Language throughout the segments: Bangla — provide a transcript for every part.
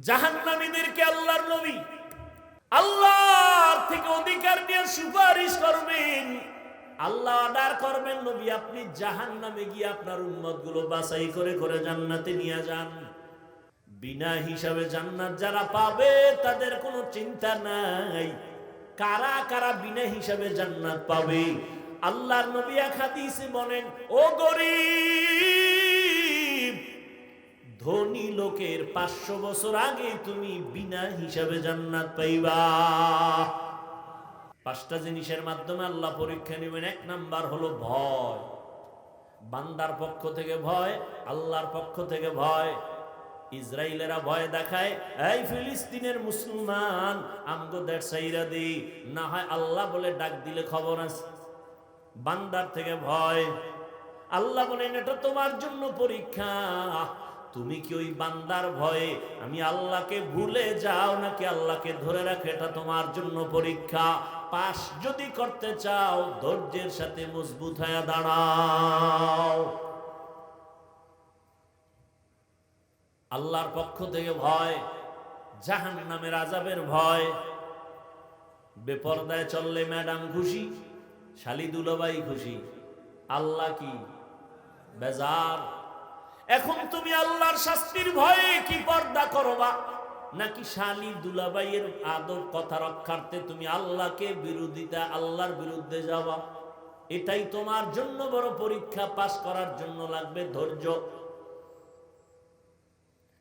জাহান্নামীদেরকে আল্লাহর নবী। আল্লাহর থেকে অধিকার নিয়ে সুপারিশ করবেন। আল্লাহ অর্ডার করবেন নবী, আপনি জাহান্নামে গিয়ে আপনার উম্মতগুলো বাছাই করে করে জান্নাতে নিয়ে যান। বিনা হিসাবে জান্নাত যারা পাবে, তাদের কোনো চিন্তা নাই। কারা কারা বিনা হিসাবে জান্নাত পাবে? আল্লাহর নবী এক হাদিসে বলেন, ও গরিব ধনী লোকের পাঁচশো বছর আগে তুমি বিনা হিসাবে জান্নাত পাইবা। পাঁচটা জিনিসের মাধ্যমে আল্লাহ পরীক্ষা নেবেন। এক নাম্বার হলো ভয়। বান্দার পক্ষ থেকে ভয়, আল্লাহর পক্ষ থেকে ভয়। ইসরায়েলেরা ভয় দেখায়, এই ফিলিস্তিনের মুসলমান, আমগো দেড় সাইরা দি না হয় আল্লাহ বলে ডাক দিলে খবর আছে। বান্দার থেকে ভয়। আল্লাহ বলেন, এটা তোমার জন্য পরীক্ষা। তুমি কি ওই বান্দার ভয়ে আমি আল্লাহকে ভুলে যাও নাকি আল্লাহকে ধরে রাখে? এটা তোমার জন্য পরীক্ষা। পাশ যদি করতে চাও, ধৈর্যের সাথে মজবুত হয়ে দাঁড়াও। আল্লাহর পক্ষ থেকে ভয় জাহান নামের আজাবের ভয়। বেপরদায় চললে ম্যাডাম খুশি, শালি দুলাবাই খুশি। আল্লাহ কি? বেজার। এখন তুমি আল্লাহর শাস্তির ভয়ে কি পর্দা করবা? নাকি শালি দুলাবাইয়ের আদব কথা রক্ষার্থে তুমি আল্লাহকে বিরোধিতা, আল্লাহর বিরুদ্ধে যাওয়া এটাই তোমার জন্য বড় পরীক্ষা পাস করার জন্য লাগবে ধৈর্য।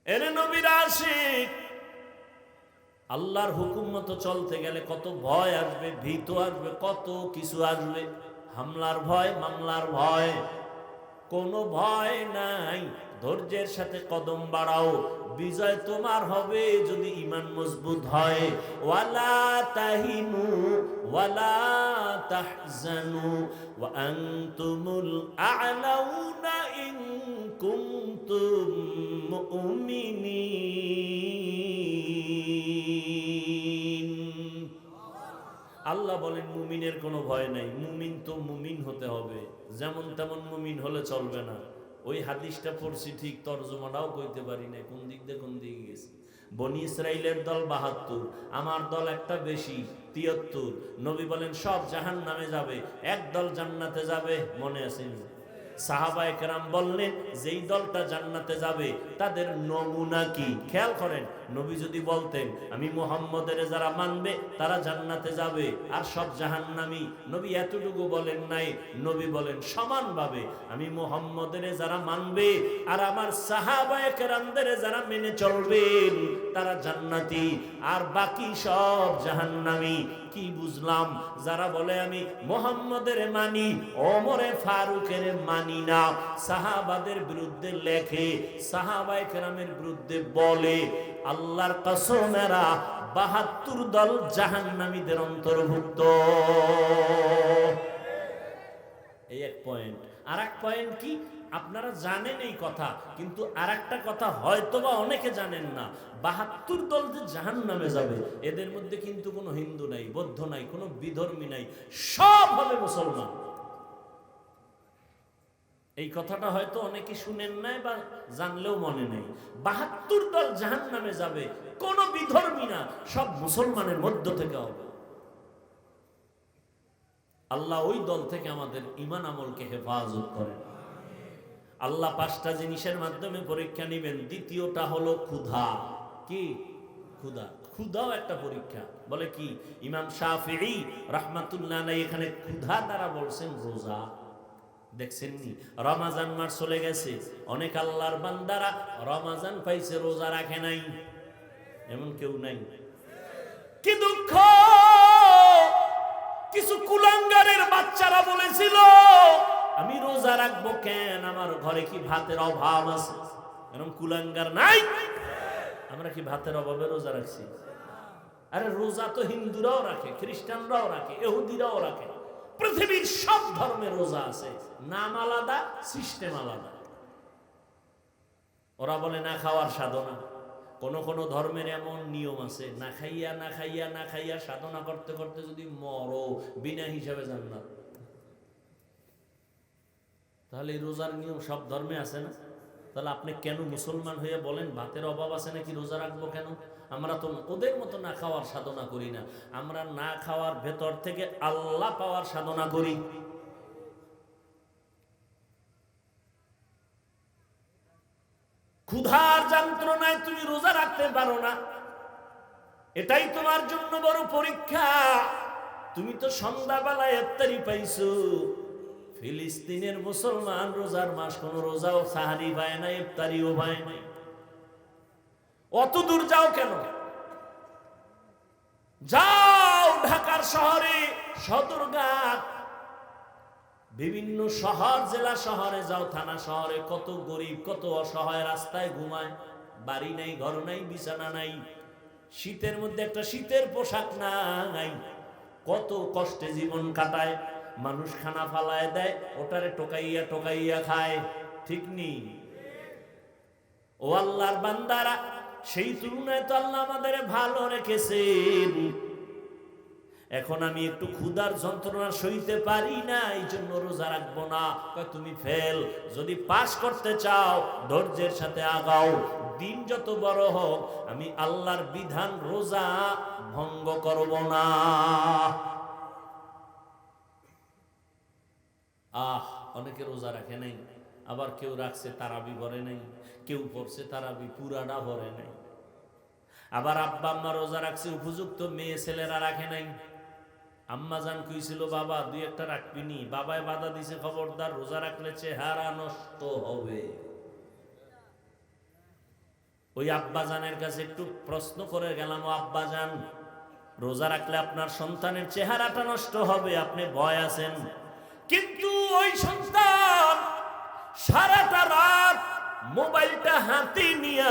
এরে নবীর আশিক, আল্লাহর হুকুম মতো চলতে গেলে কত ভয় আসবে, ভীত আসবে, কত কিছু আসবে। হামলার ভয়, মামলার ভয়। কোনো ভয় নাই। ধৈর্যের সাথে কদম বাড়াও। বিজয় তোমার হবে যদি ইমান মজবুত হয়। ওয়ালা তাহিনু, ওয়ালা তাহজানু, ওয়া আনতুমুল আ'লাউনা ইন কুনতুম মুমিনিন। আল্লাহ বলেন, মুমিনের কোনো ভয় নাই। মুমিন তো মুমিন হতে হবে। যেমন তেমন মুমিন হলে চলবে না। ওই হাদিসটা পড়ছি ঠিক, তর্জমাটাও কইতে পারি না কোন দিক দিয়ে কোন দিকে গেছি। বনি ইসরাইলের দল বাহাত্তর, আমার দল একটা বেশি, তিয়াত্তর। নবী বলেন, সব জাহান নামে যাবে, এক দল জান্নাতে যাবে, মনে আসেনি সাহাবা কেরাম বললেন, যেই দলটা জান্নাতে যাবে, তাদের নমুনা কি? খেয়াল করেন নবী যদি বলতেন, আমি মোহাম্মদের যারা মানবে, তারা জান্নাতে যাবে, আর সব জাহান্নামি। নবী এতটুকু বলেন নাই, নবী বলেন, সমানভাবে আমি মোহাম্মদের যারা মানবে, আর আমার সাহাবায়ে কেরামদের যারা মেনে চলবেন, তারা জান্নাতি, আর বাকি সব জাহান্নামি। কি বুঝলাম? যারা বলে, আমি মোহাম্মদের মানি, ওমরে ফারুকের মানি না। সাহাবাদের বিরুদ্ধে লেখে সাহাবায়ে কেরামের বিরুদ্ধে বলে আল্লাহর কসমেরা বাহাত্তর দল জাহান্নামীদের অন্তর্ভুক্ত। এই এক পয়েন্ট আর এক পয়েন্ট কি? আপনারা জানেন এই কথা, কিন্তু আর একটা কথা হয়তো বা অনেকে জানেন না। বাহাত্তর দল যে জাহান নামে যাবে, এদের মধ্যে কিন্তু কোনো হিন্দু নাই, বৌদ্ধ নাই, কোনো বিধর্মী নাই, সব হবে মুসলমান। এই কথাটা হয়তো অনেকে শুনেন নাই বা জানলেও মনে নেই। বাহাত্তর দল জাহান নামে যাবে, কোনো বিধর্মী না, সব মুসলমানের মধ্য থেকে হবে। আল্লাহ ওই দল থেকে আমাদের ইমান আমলকে হেফাজত করেন। আল্লাহ পাঁচটা জিনিসের মাধ্যমে পরীক্ষা নেবেন, দ্বিতীয়টা হলো ক্ষুধা। কি? ক্ষুধা। ক্ষুধাও একটা পরীক্ষা। বলে কি? ইমাম শাফিঈ রাহমাতুল্লাহ আলাইহি এখানে ক্ষুধা দ্বারা বলছেন রোজা। দেখছেন নি? রমাজান মাস চলে গেছে। অনেক আল্লাহর বান্দারা রমাজান পাইছে, রোজা রাখে নাই। এমন কেউ নাই। কি দুঃখ! কিছু কুলাঙ্গারের বাচ্চারা বলেছিল, আমি রোজা রাখব কেন? আমার ঘরে কি ভাতের অভাব আছে? এরকম কুলাঙ্গার নাই? আমরা কি ভাতের অভাবে রোজা রাখছি? আরে রোজা তো হিন্দুরাও রাখে, খ্রিস্টানরাও রাখে এহুদিরাও রাখে। পৃথিবীর সব ধর্মের রোজা আছে। নাম আলাদা, সিস্টেম আলাদা। ওরা বলে, না খাওয়ার সাধনা। কোন কোন ধর্মের এমন নিয়ম আছে, না খাইয়া না খাইয়া না খাইয়া সাধনা করতে করতে যদি মরো, বিনা হিসাবে জান্নাত। তাহলে এই রোজার নিয়ম সব ধর্মে আছে না? তাহলে আপনি কেন মুসলমান হয়ে বলেন, ভাতের অভাব আছে নাকি রোজা রাখব কেন? আমরা তো ওদের মতো না খাওয়ার সাধনা করি না। আমরা না খাওয়ার ভেতর থেকে আল্লাহ পাওয়ার সাধনা করি। ক্ষুধার যন্ত্রণায় তুমি রোজা রাখতে পারো না। এটাই তোমার জন্য বড় পরীক্ষা। তুমি তো সন্ধ্যাবেলায় ইফতারি পাইছো। ফিলিস্তিনের মুসলমান রোজার মাস কোন রোজাও সাহারি পায় না, ইফতারিও পায় নাই অত দূর যাও কেন? যাও ঢাকার শহরে, সদরঘাট। বিভিন্ন শহর, জেলা শহরে যাও, থানা শহরে। কত গরিব, কত অসহায়, রাস্তায় ঘুমায়। বাড়ি নাই, ঘর নাই, বিছানা নাই। শীতের মধ্যে একটা শীতের পোশাক নাই। কত কষ্টে জীবন কাটায়। মানুষ খানা ফালায় দেয়, ওটারে টোকাইয়া টোকাইয়া খায়। ঠিক নেই ও আল্লাহর বান্দারা সেই তুলনায় তো আল্লাহ আমাদের ভালো রেখেছেন। এখন আমি একটু ক্ষুধার যন্ত্রণা সইতে পারি না এই জন্য রোজা রাখব না। তুমি ফেল, যদি পাস করতে চাও, ধৈর্যের সাথে আগাও। দিন যত বড় হোক, আমি আল্লাহর বিধান রোজা ভঙ্গ করব না। আহ, অনেকে রোজা রাখে নাই। আবার কেউ রাখছে তারাবি ভরে নাই, কেউ পড়ছে তারাবি পুরাটা ভরে নাই। আবার আব্বা আম্মা রোজা রাখছে, উপযুক্ত মেয়ে ছেলেরা রাখে নাই। আম্মা জান কইছিল, বাবা, দুই একটা রাখবিনি বাবায় বাধা দিছে, খবরদার, রোজা রাখলে চেহারা নষ্ট হবে। ওই আব্বা জানের কাছে একটু প্রশ্ন করে গেলাম, ও আব্বা জান, রোজা রাখলে আপনার সন্তানের চেহারাটা নষ্ট হবে, আপনি ভয় আছেন? কিন্তু ওই সন্তান সারাটা রাত মোবাইলটা হাতে নিয়ে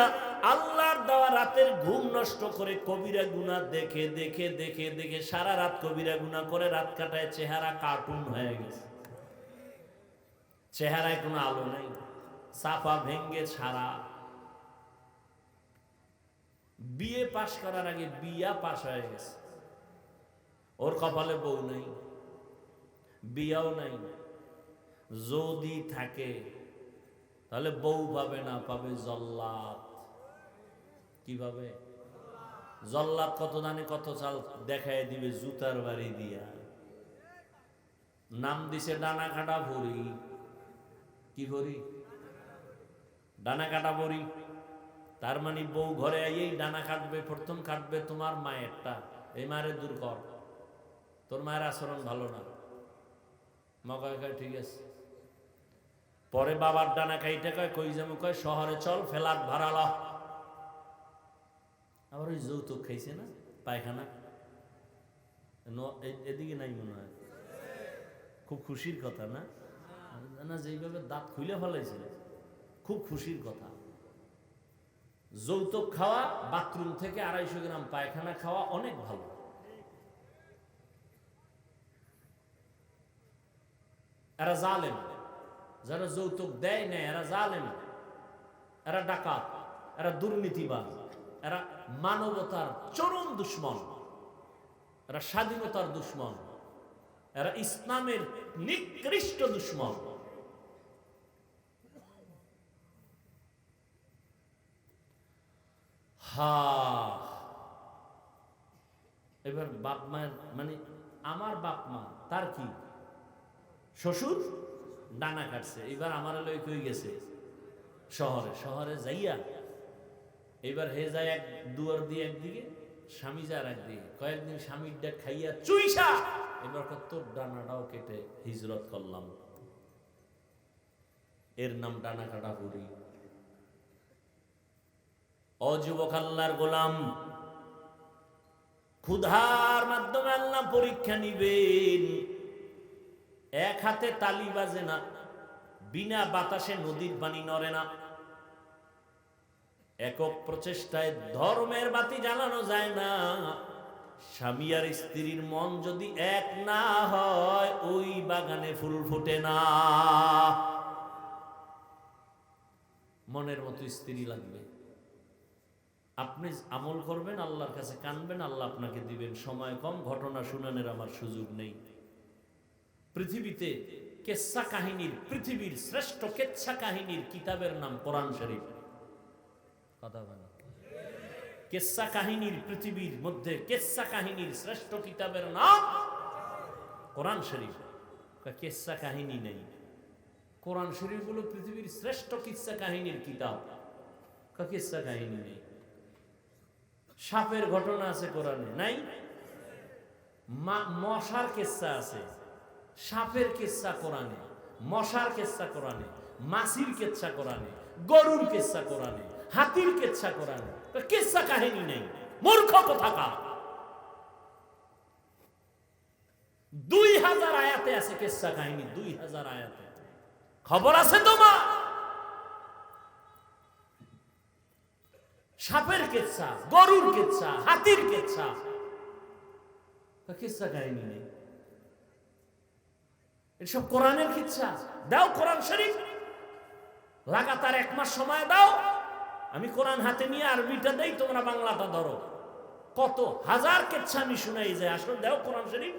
আল্লাহর দেওয়া রাতের ঘুম নষ্ট করে কবিরা গুনা দেখে দেখে দেখে দেখে সারা রাত কবিরা গুনা করে রাত কাটায় চেহারা কার্টুন হয়ে গেছে। চেহারায় কোনো আলো নেই সাফা ভেঙ্গে ছাড়া। বিয়ে পাশ করার আগে বিয়া পাশ হয়ে গেছে। ওর কপালে বউ নেই, বিয়াও নাই। যদি থাকে, তাহলে বউ পাবে না, পাবে জল্লাদ। কীভাবে? জল্লাদ কত দানে কত চাল দেখায় দিবে জুতার বাড়ি দিয়া। নাম দিছে ডানা কাটা ভরি। কি ভরি? ডানা কাটা ভরি। তার মানে বউ ঘরে আইয়েই ডানা কাটবে, প্রথম কাটবে তোমার মায়েরটা। এই মায়ের দূর কর। তোর মায়ের আচরণ ভালো না। মগায় ঠিক আছে। পরে বাবার ডানা খাইতে কয়, কই যেমন কয়, শহরে চল ফেলার ভাড়ালা আবার ওই যৌতুক খাইছে না? পায়খানা? এদিকে নাই মনে হয়। খুব খুশির কথা না? না, যেইভাবে দাঁত খুলে ফেলাইছে, খুব খুশির কথা। যৌতুক খাওয়া, বাথরুম থেকে আড়াইশো গ্রাম পায়খানা খাওয়া অনেক ভালো। এরা জালেম। যারা যৌতুক দেয় না, এরা জালেম, এরা ডাকাত, এরা দুর্নীতিবাজ, এরা মানবতার চরম দুশ্মন, এরা স্বাধীনতার দুশ্মন, এরা ইসলামের নিকৃষ্ট দুশ্মন। হা, এবার বাপ মায়ের মানে আমার বাপ মা, তার কি? শ্বশুর? ডানা কাটছে, এবার আমার লই কই গেছে? শহরে শহরে যাইয়া, এবার হে যায় এক দুয়ার দিয়ে একদিকে, স্বামী যার একদিকে কয়েকদিন স্বামীর ডাক খাইয়া চুইসা, এবার কত ডানাটাও কেটে হিজরত করলাম। এর নাম ডানা কাটা করি অযুবক আল্লাহর গোলাম, ক্ষুধার মাধ্যমে আল্লাহ পরীক্ষা নিবেন। এক হাতে তালি বাজে না, বিনা বাতাসে নদীর পানি নড়ে না। একক প্রচেষ্টায় ধর্মের বাতি জ্বালানো যায় না। স্বামী আর স্ত্রীর মন যদি এক না হয়, ওই বাগানে ফুল ফোটে না। মনের মতো স্ত্রী লাগবে। আপনি আমল করবেন, আল্লাহর কাছে কানবেন, আল্লাহ আপনাকে দিবেন। সময় কম, ঘটনা শুনানের আমার সুযোগ নেই। পৃথিবীতে কেচ্ছা কাহিনীর, পৃথিবীর শ্রেষ্ঠ কেচ্ছা কাহিনীর কিতাবের নাম কোরআন শরীফ। কথা বলে কেচ্ছা কাহিনীর, পৃথিবীর মধ্যে কেচ্ছা কাহিনীর শ্রেষ্ঠ কিতাবের নাম কোরআন শরীফ। কেচ্ছা কাহিনী নেই। কোরআন শরীফ হলো পৃথিবীর শ্রেষ্ঠ কিচ্ছা কাহিনীর কিতাব। কিচ্ছা কাহিনী নেই। সাপের ঘটনা আছে কোরআনে, নাই? মশার কেচ্ছা আছে। সাপের কেচ্ছা কোরআনে, মশার কেচ্ছা কোরআনে, মাছির কেচ্ছা কোরআনে, গরুর কেচ্ছা কোরআনে, হাতির কেচ্ছা কোরআনে। কেচ্ছা কাহিনী নেই, মূর্খ কোথাকা দুই হাজার আয়াতে আছে কেচ্ছা কাহিনী, দুই হাজার আয়াতে। খবর আছে তোমার? সাপের কেচ্ছা, গরুর কেচ্ছা, হাতির কেচ্ছা। কিচ্ছা কাহিনী নেই। এসব কোরআনের কিচ্ছা দাও কোরআন শরীফ। লাগাতার এক মাস সময় দাও। আমি কোরআন হাতে নিয়ে আরবিটা দেই, তোমরা বাংলাটা ধরো। কত হাজার কেচ্ছা আমি শুনাই যায়। আসলে দাও কোরআন শরীফ।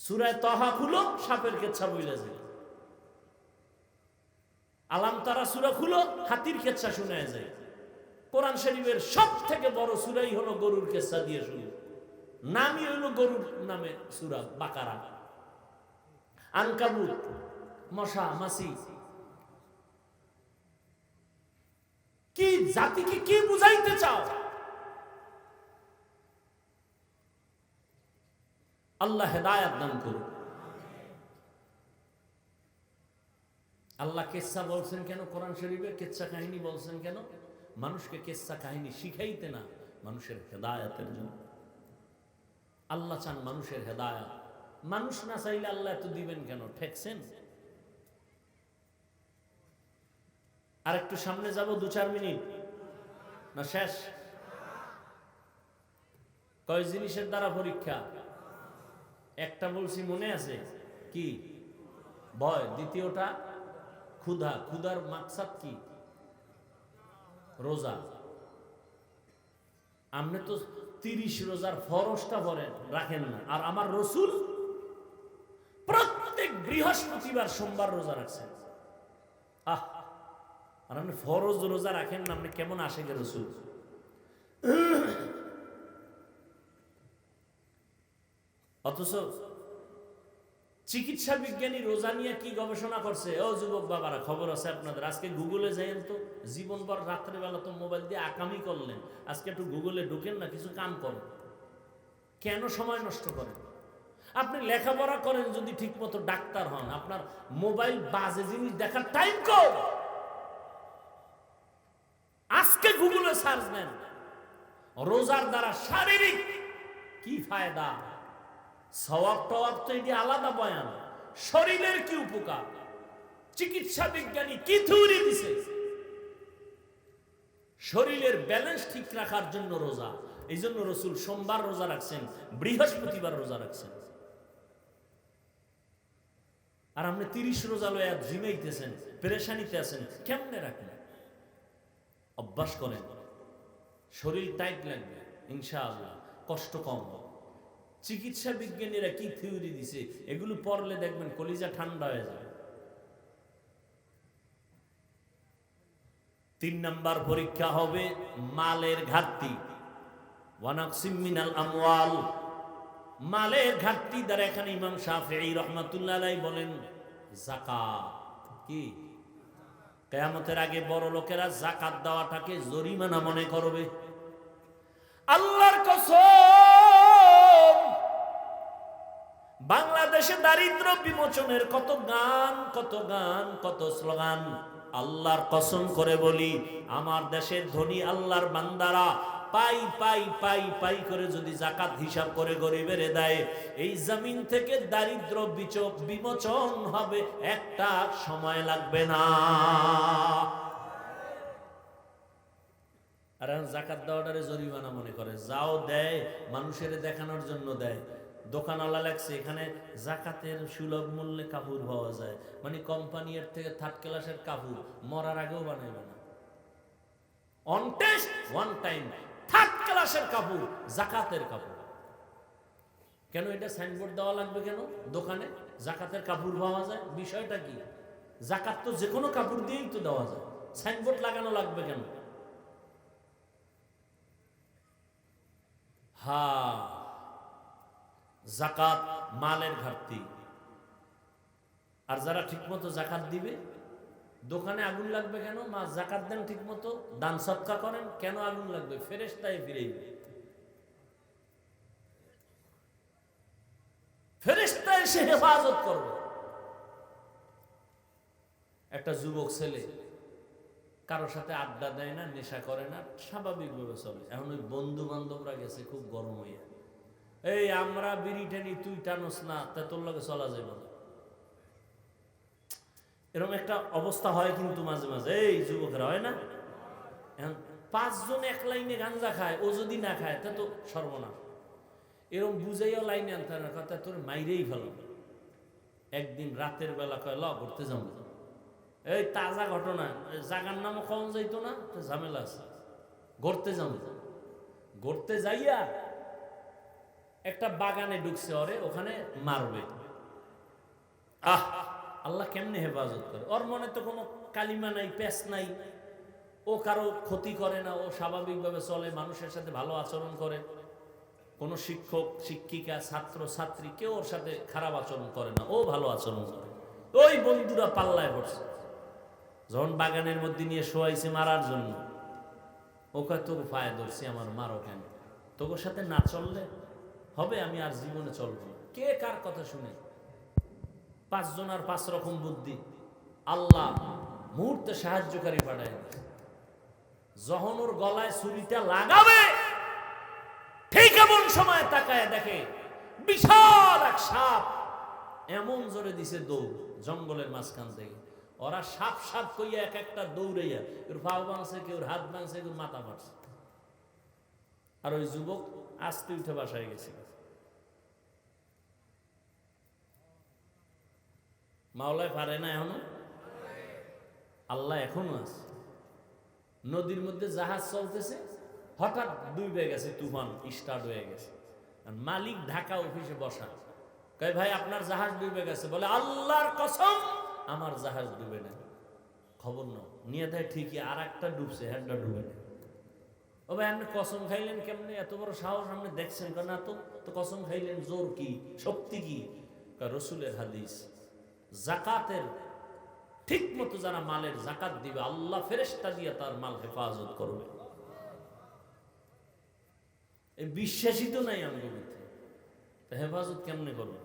সুরায় তহা খুলো, সাপের কেচ্ছা বইলে যায়। আলাম তারা সুরা খুলো, হাতির কেচ্ছা শুনে যায়। কোরআন শরীফের সব থেকে বড় সুরাই হলো গরুর কেচ্ছা দিয়ে শুরু নামই হলো গরুর নামে সুরা বাকারা। আনকাবুত, মশা মাসি কি জাতিকে কি বুঝাইতে চাও? আল্লাহ হেদায়াত দান করুন আল্লাহ কেচ্ছা বলছেন কেন? কোরআন শরীফে কেচ্ছা কাহিনী বলছেন কেন? মানুষকে কেচ্ছা কাহিনী শিখাইতে না, মানুষের হেদায়াতের জন্য। আল্লাহ চান মানুষের হেদায়াত। মানুষ না চাইলে আল্লাহ এত দিবেন কেন? ঠেকছেন? আর একটু সামনে যাব, দু চার মিনিট। না, শেষ। কয় জিনিসের দ্বারা পরীক্ষা? একটা বলছি, মনে আছে? কি? ভয়। দ্বিতীয়টা, ক্ষুধা। ক্ষুধার মাকসাদ কি? রোজা। আপনি তো তিরিশ রোজার ফরসটা ভরেন রাখেন না। আর আমার রসুল প্রত্যেক বৃহস্পতিবার সোমবার রোজা রাখছেন। আহ, আর আপনি ফরজ রোজা রাখেন না, আপনি কেমন আসে গে রসুল? অথচ চিকিৎসা বিজ্ঞানী রোজা নিয়ে কি গবেষণা করছে? ও যুবক বাবারা, খবর আছে আপনাদের। আজকে গুগলে যাইন তো, জীবনভর রাত্রেবেলা তো মোবাইল দিয়ে আকামি করলেন। আজকে একটু গুগলে ঢুকেন না, কিছু কাম করেন। কেন সময় নষ্ট করেন? আপনি লেখাপড়া করেন যদি ঠিক মতো ডাক্তার হন, আপনার মোবাইল বাজে জিনিস দেখার টাইম কম আজকে গুগলে সার্চ নেন রোজার দ্বারা শারীরিক কি ফায়দা? সওয়াব তো এটি আলাদা বয়ান। শরীরের কি উপকার? চিকিৎসা বিজ্ঞানী কি থিওরি দিছে? শরীরের ব্যালেন্স ঠিক রাখার জন্য রোজা। এই জন্য রসুল সোমবার রোজা রাখছেন, বৃহস্পতিবার রোজা রাখছেন। আর আপনি তিরিশ রোজা লয়া ঝিমাইতেছেন পেরেশানিতে আছেন, কেমনে রাখেন অভ্যাস করেন। শরীর টাইট লাগবে, ইনশাআল্লাহ, কষ্ট কম হবে। চিকিৎসা বিজ্ঞানীরা কি থিওরি দিছে? এগুলো পড়লে দেখবেন কলিজা ঠান্ডা হয়ে যাবে। তিন নাম্বার পরীক্ষা হবে মালের ঘাটতি। আমওয়াল। মালের ঘাটতি দ্বারা এখানে ইমাম শাফিঈ রহমাতুল্লাহ বলেন, যাকাত কি? কেয়ামতের আগে বড় লোকেরা জাকাত দেওয়াটাকে জরিমানা মনে করবে। আল্লাহর কসম! বাংলাদেশে দারিদ্র বিমোচনের কত গান কত গান, কত স্লোগান? আল্লাহর কসম করে বলি, আমার দেশের ধনী আল্লাহর বান্দারা পাই পাই পাই পাই করে যদি জাকাত হিসাব করে গরিবের দেয়, এই জমিন থেকে দারিদ্র বিচোপ বিমোচন হবে একটা সময় লাগবে না। আর জাকাত দেওয়াটারে জরিমানা মনে করে, যাও দেয়, মানুষের দেখানোর জন্য দেয়। দোকানওয়ালা লাগছে, এখানে জাকাতের সুলভ মূল্যে কাপড় পাওয়া যায়। মানে কোম্পানি এর থেকে থার্ড ক্লাসের কাপড় মরার আগেও বানাইবে না। On test one time third ক্লাসের কাপড়, জাকাতের কাপড়। কেন এটা সাইনবোর্ড দেওয়া লাগবে কেন? দোকানে জাকাতের কাপড় পাওয়া যায়। বিষয়টা কি? জাকাত তো যে কোনো কাপড় দিয়েই তো দেওয়া যায়। সাইনবোর্ড লাগানো লাগবে কেন? হা জাকাত মালের ঘাটতি। আর যারা ঠিকমতো জাকাত দিবে, দোকানে আগুন লাগবে কেন? মা, জাকাত দেন ঠিকমতো, দান সৎকা করেন, কেন আগুন লাগবে? ফেরেস্তায় ফিরে ফেরেস্তা হেফাজত করবে। একটা যুবক ছেলে কারোর সাথে আড্ডা দেয় না, নেশা করে না, স্বাভাবিকভাবে চলে। এখন ওই বন্ধু বান্ধবরা গেছে, খুব গরম হইয়া। এই আমরা বিড়ি টেনি তুই টানোস না, তা তোর লগে চলা যাবে না। এরকম একটা অবস্থা হয় কিন্তু মাঝে মাঝে। এই যুবকরা, হয় না? পাঁচজন এক লাইনে গাঞ্জা খায়, ও যদি না খায়, তা তো সর্বনাশ। এরকম বুঝাইও লাইনে আনতে না কথা তোর মাইরেই ফেলো একদিন রাতের বেলা কয়, ল, ঘুরতে যাব। এই তাজা ঘটনা, জাগার নামও কম যাইতো না, তো ঝামেলা আছে। ঘুরতে যাব। ঘুরতে যাইয়া একটা বাগানে ঢুকছে ওরে, ওখানে মারবে। আহ, আল্লাহ কেমনে হেফাজত করে? ওর মনে তো কোনো কালিমা নাই পেস নাই। ও কারও ক্ষতি করে না, ও স্বাভাবিকভাবে চলে, মানুষের সাথে ভালো আচরণ করে। কোনো শিক্ষক, শিক্ষিকা, ছাত্র, ছাত্রী কেউ ওর সাথে খারাপ আচরণ করে না, ও ভালো আচরণ করে। ওই বন্ধুরা পাল্লায় পড়ছে। যখন বাগানের মধ্যে নিয়ে শোয়াইছে মারার জন্য, ওকে তোকে পায়ে ধরছি, আমার মারো কেন? তোর সাথে না চললে হবে, আমি আর জীবনে চলবো। কে কার কথা শুনে? পাঁচজন আর পাঁচ রকম বুদ্ধি। আল্লাহ মুহূর্তে সাহায্যকারী পাঠায় যখন ওর গলায় ছুরিটা লাগাবে, ঠিক এমন সময় তাকায় দেখে বিশাল এক সাপ এমন জোরে দিছে দৌড়, জঙ্গলের মাঝখান থেকে। ওরা সাপ সাপ কইয়া এক একটা দৌড়াইয়া কেউ পাও ভাঙছে কেউ হাত ভাঙছে কেউ মাথা মারছে আর ওই যুবক আস্তে উঠে বাসায় গেছে মাওলায় পারে না এখনও? আল্লাহ এখনও আছে। নদীর মধ্যে জাহাজ চলতেছে, হঠাৎ ডুবে গেছে তুফান স্টার্ট হয়ে গেছে। মালিক ঢাকা অফিসে বসা। কয়, ভাই, আপনার জাহাজ ডুবে গেছে। বলে, আল্লাহর কসম, আমার জাহাজ ডুবে না খবর নাও। নিয়ে দেয় ঠিকই আর একটা ডুবছে হ্যান্ডটা ডুবে না ও ভাই, আপনি কসম খাইলেন কেমনে? এত বড় সাহস আপনি দেখছেন কেন? না তো তো কসম খাইলেন, জোর কি? শক্তি কি? রসুলের হাদিস। জাকাতের ঠিক মতো যারা মালের জাকাত দিবে, আল্লাহ ফেরেস্তা দিয়ে তার মাল হেফাজত করবে। এই বিশ্বাসই তো নাই মধ্যে হেফাজত কেমনে করবে?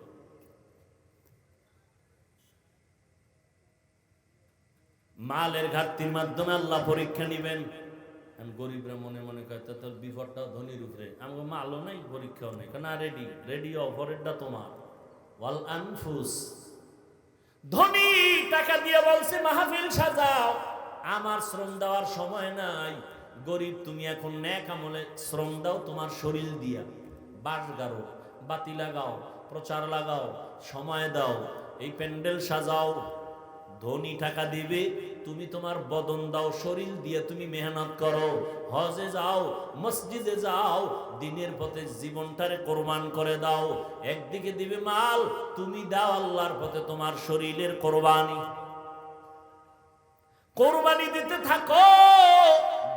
মালের ঘাটতির মাধ্যমে আল্লাহ পরীক্ষা নিবেন। আমি গরিবরা মনে মনে তা তোর বিপদটাও ধনির উপরে আমাকে মালও নাই, পরীক্ষাও নেই। না রেডি রেডি অফারেরটা তোমার। ওয়াল আনফুস। ধনী, টাকা দিয়ে বলছে, মাহফিল সাজাও। আমার শ্রম দেওয়ার সময় নাই। গরিব, তুমি এখন ন্যাক আমলে শ্রম দাও তোমার শরীর দিয়া। বাস গাড়ো বাতি লাগাও, প্রচার লাগাও, সময় দাও, এই প্যান্ডেল সাজাও। ধনী টাকা দিবে তুমি তোমার বদন দাও, শরীর দিয়ে তুমি মেহনত করো। হজে যাও, মসজিদে যাও, দিনের পথে জীবনটারে কোরবান করে দাও। একদিকে দিবে মাল, তুমি দাও আল্লাহর পথে তোমার শরীরের কোরবানি। কোরবানি দিতে থাকো,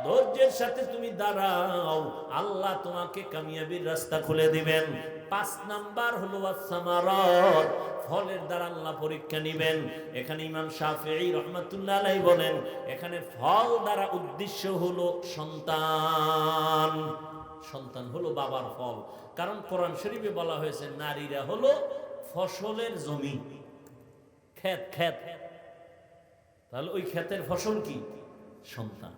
ধৈর্যের সাথে তুমি দাঁড়াও। আল্লাহ তোমাকে কামিয়াবির রাস্তা খুলে দিবেন। পাঁচ নাম্বার হলো আসামারত ফলের দ্বারা আল্লাহ পরীক্ষা নিবেন। এখানে ইমাম শাফিঈ রহমাতুল্লাহ বলেন, এখানে ফল দ্বারা উদ্দেশ্য হলো সন্তান। সন্তান হলো বাবার ফল। কারণ কোরআন শরীফে বলা হয়েছে, নারীরা হলো ফসলের জমি। ক্ষেত ক্ষেত। তাহলে ওই ক্ষেতের ফসল কি? সন্তান।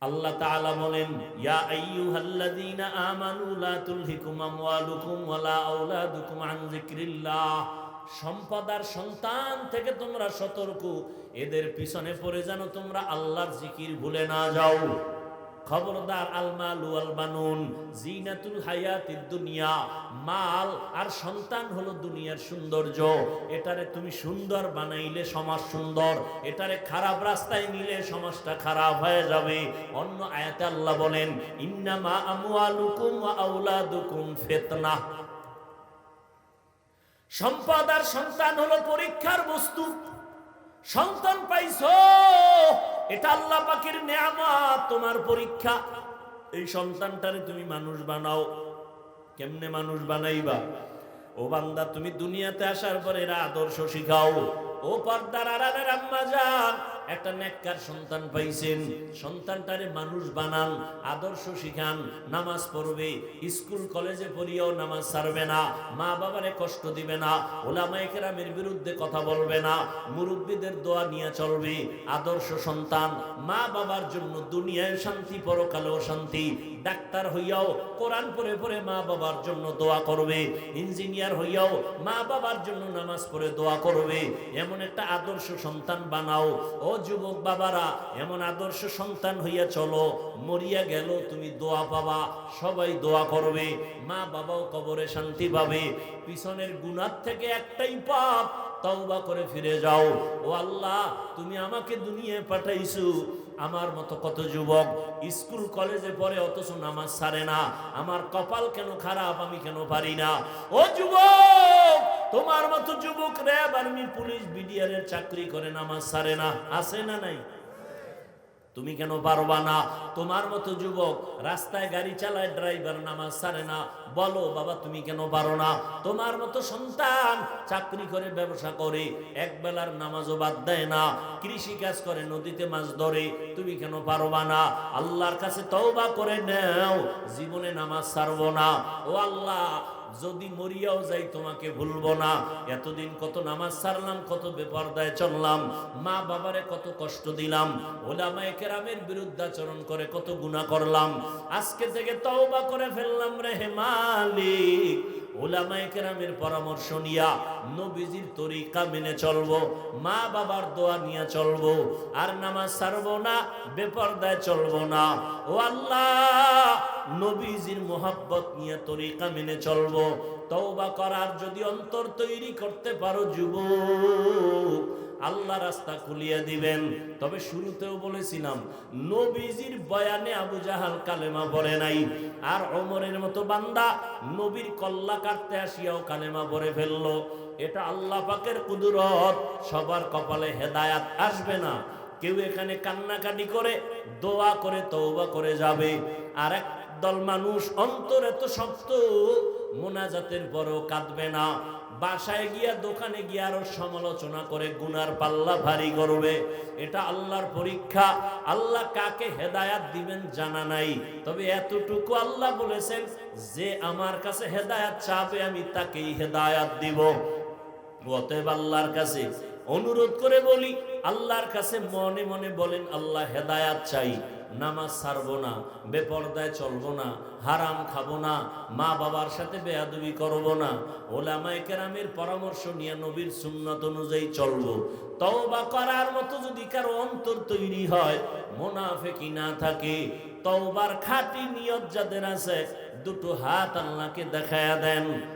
আল্লাহ তাআলা বলেন, ইয়া আইয়ুহাল্লাযীনা আমানু লা তুলহিকুম আমওয়ালুকুম ওয়ালা আওলাদুকুম আন যিকরিল্লাহ। সম্পদ সন্তান থেকে তোমরা সতর্ক, এদের পিছনে পড়ে যেন তোমরা আল্লাহর জিকির ভুলে না যাও। খবরদার আল মাল ওয়াল বানুন। জিনাতুল হায়াতিদ দুনিয়া। মাল আর সন্তান হলো দুনিয়ার সৌন্দর্য। এটারে তুমি সুন্দর বানাইলে সমাজ সুন্দর। এটারে খারাপ রাস্তায় নিলে সমাজটা খারাপ হয়ে যাবে। অন্য আয়াতে আল্লাহ বলেন, ইন্নামা আমওয়ালুকুম ওয়া আওলাদুকুম ফিতনা। সম্পদ আর সন্তান হলো পরীক্ষার বস্তু। সন্তান পাইছো এটা আল্লাহ পাখির নেয়ামত। তোমার পরীক্ষা। এই সন্তানটারে তুমি মানুষ বানাও। কেমনে মানুষ বানাইবা? ও বান্দা, তুমি দুনিয়াতে আসার পরে এরা আদর্শ শিখাও। ও পর্দার আড়ালের আম্মা যান একটা নেককার সন্তান পাইছেন। সন্তানটারে মানুষ বানান, আদর্শ শিখান, নামাজ পড়বে, স্কুল, কলেজে পড়িয়েও নামাজ ছাড়বে না, মা বাবারে কষ্ট দিবে না, ওলামায়ে কেরামের বিরুদ্ধে কথা বলবে না, মুরব্বীদের দোয়া নিয়ে চলবে, আদর্শ সন্তান, মা বাবার জন্য দুনিয়ায় শান্তি, পরকালেও শান্তি ডাক্তার হইয়াও কোরআন পড়ে পড়ে মা বাবার জন্য দোয়া করবে, ইঞ্জিনিয়ার হইয়াও মা বাবার জন্য নামাজ পড়ে দোয়া করবে, এমন একটা আদর্শ সন্তান বানাও। ও যুবক বাবারা, এমন আদর্শ সন্তান হইয়া চলো, মরিয়া গেল তুমি দোয়া পাবা, সবাই দোয়া করবে, মা বাবাও কবরে শান্তি পাবে। পিছনের গুণার থেকে একটাই পাপ, তওবা করে ফিরে যাও। ও আল্লাহ, তুমি আমাকে দুনিয়ায় পাঠাইছো আমার মতো কত যুবক স্কুল, কলেজে পড়ে অথচ নামাজ সারে না। আমার কপাল কেন খারাপ, আমি কেন পারি না? ও যুবক, তোমার মতো যুবক র্যাব আর্মি পুলিশ, বিডিআরের চাকরি করে নামাজ সারে না। আসে না নাই? তুমি কেন পারবা না? তোমার মতো যুবক রাস্তায় গাড়ি চালায় ড্রাইভার নামাজ সারে না। বলো, বাবা, তুমি কেন পারো না? তোমার মতো সন্তান চাকরি করে, ব্যবসা করে, এক বেলার নামাজও বাদ দেয় না। কৃষি কাজ করে, নদীতে মাছ ধরে, তুমি কেন পারবা না? আল্লাহর কাছে তওবা করে নেও, জীবনে নামাজ সারবো না। ও আল্লাহ যদি মরিয়াও যাই, তোমাকে ভুলবো না। এতদিন কত নামাজ সারলাম, কত বেপরদায় চললাম, মা বাবারে কত কষ্ট দিলাম, ওলামায়ে কেরামের বিরুদ্ধাচরণ করে কত গুণা করলাম। আজকে থেকে তওবা করে ফেললাম রে হে মালিক। ওলামায়ে কেরামের পরামর্শ নিয়া নবীজির তরিকা মেনে চলবো, মা বাবার দোয়া নিয়ে চলবো, আর নামাজ ছাড়বো না, বেপরদায় চলবো না। ও আল্লাহ, নবীজির মোহাব্বত নিয়ে তরিকা মেনে চলবো, তওবা করার যদি অন্তর তৈরি করতে পারো যুবক আল্লাহ রাস্তা খুলিয়ে দিবেন। তবে শুরুতেও বলেছিলাম, নবীজির বয়ানে আবু জাহাল কালেমা পড়ে নাই। আর অমরের মতো বান্দা নবীর কল্লা কাটতে আসিয়াও কালেমা পড়ে ফেলল। এটা আল্লাহ পাকের কুদরত, সবার কপালে হেদায়াত আসবে না। কেউ এখানে কান্নাকাটি করে, দোয়া করে তৌবা করে যাবে। আর এক দল মানুষ অন্তর এত শক্ত, মোনাজাতের পরও কাঁদবে না। বাসায় গিয়া, দোকানে গিয়া আরও সমালোচনা করে গুনার পাল্লা ভারী করবে। এটা আল্লাহর পরীক্ষা। আল্লাহ কাকে হেদায়াত দিবেন জানা নাই। তবে এতটুকু আল্লাহ বলেছেন, যে আমার কাছে হেদায়াত চাবে, আমি তাকেই হেদায়াত দিব। অতএব আল্লাহর কাছে অনুরোধ করে বলি, আল্লাহর কাছে মনে মনে বলেন, আল্লাহ হেদায়াত চাই। নামাজ ছাড়বো না, বেপর্দায় চলবো না, হারাম খাব না, মা বাবার সাথে বেয়াদবি করব না, ওলামায়ে কেরামের পরামর্শ নিয়ে নবীর সুন্নত অনুযায়ী চলবো। তওবা করার মতো যদি কারও অন্তর তৈরি হয় মোনাফেকি না থাকে। তওবার খাঁটি নিয়ত যাদের আছে, দুটো হাত আল্লাহকে দেখায়া দেন।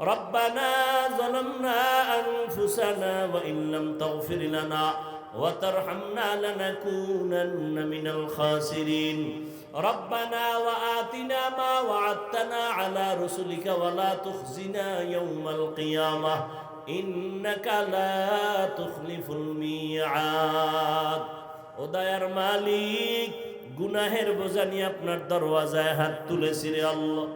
ربنا ظلمنا أنفسنا وإن لم تغفر لنا وترحمنا لنكونن من الخاسرين ربنا وآتنا ما وعدتنا على رسلك ولا تخزنا يوم القيامة إنك لا تخلف الميعاد ও দয়ার মালিক গুনাহের বোঝা নিয়ে আপনার দরওয়াজায় হাত তুলেছি রে আল্লাহ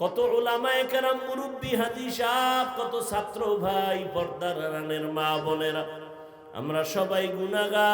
কত ওলামায় কেরাম মুরব্বী, হাজি সাহ কত ছাত্র ভাই, পর্দার রানের মা বোনেরা। আমরা সবাই গুনাগার